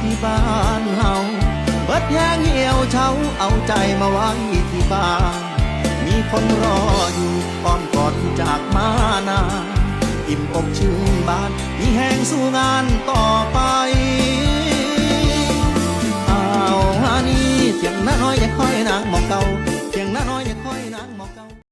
ที่บ้านเฮาเบิดแห้งเหี่ยวเช้าเอาใจมาไว้ที่บ้านมีคนรออยู่อ้อมกอดจากมานาอิ่มอกชื่นบานมีแห้งสู้งานต่อไปเอาฮานี่เสียงน้าน้อยยังค่อยนางมองเก่าเสียงน้าน้อย